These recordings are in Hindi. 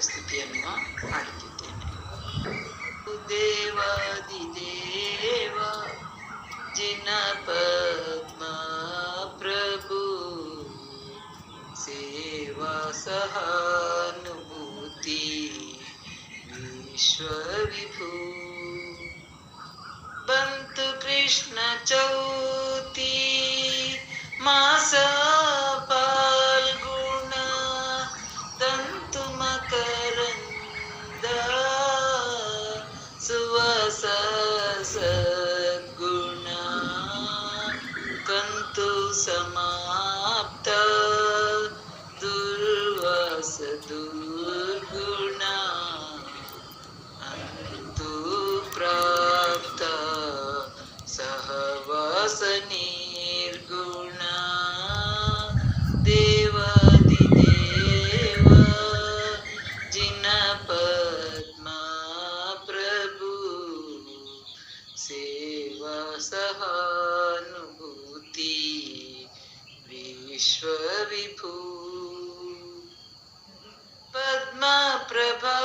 ಸ್ತುತಿಯನ್ನು ಹಾಡುತ್ತಿದ್ದೇನೆ ದೇವಾದಿದೇವ ಜಿನ ಪದ್ಮ ಪ್ರಭು ಸೇವಾ ಸಹಾನುಭೂತಿ ವಿಶ್ವವಿಭೂ ಬಂತು ಕೃಷ್ಣ तु समाप्त। दुर्वस दुर्गुणा। अन्तु प्राप्त। सहवस निर्गुणा। देवादिदेव जिन पद्मा प्रभु। सेवा सहा विश्वविभू। पद्म प्रभा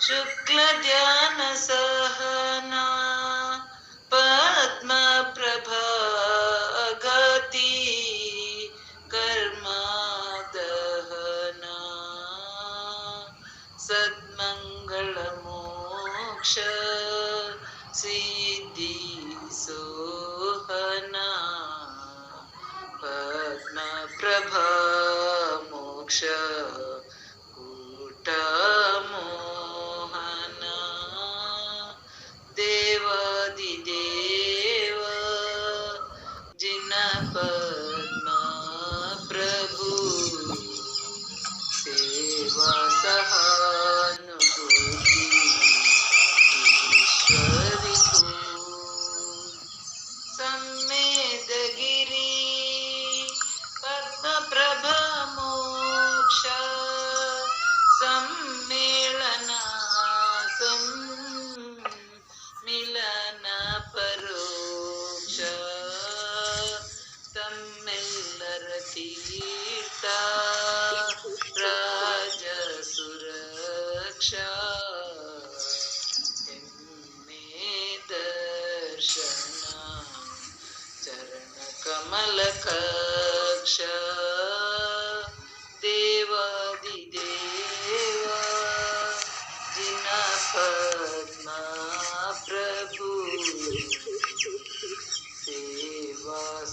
शुक्लध्यानसहना पद्म प्रभा गति कर्मादहना। सद्मङ्गलमोक्ष सिद्धि सो पद्मप्रभा मोक्ष कूटमोहना मिलन परोक्ष ತಮ್ಮೆಲ್ಲರ ತೀರ್ಥ ರಾಜ ಸುರಕ್ಷಾ ಎಮ್ಮೆ ದರ್ಶನ ಚರಣ ಕಮಲ ಕಕ್ಷ सेवा